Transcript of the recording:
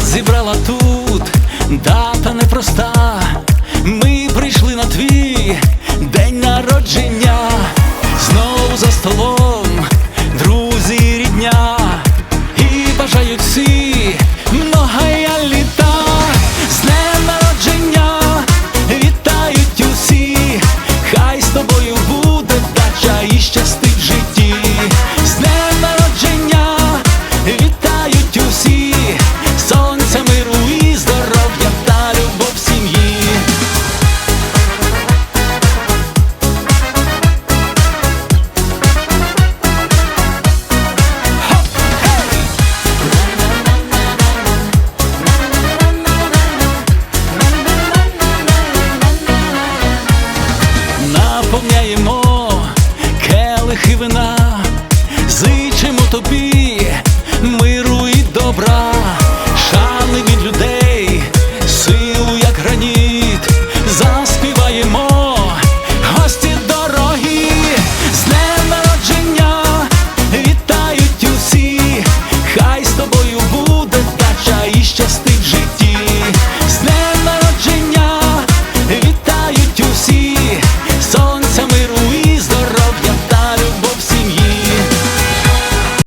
зібрала тут дата непроста. Ми прийшли на твій день народження. келих і вина, зичимо тобі миру.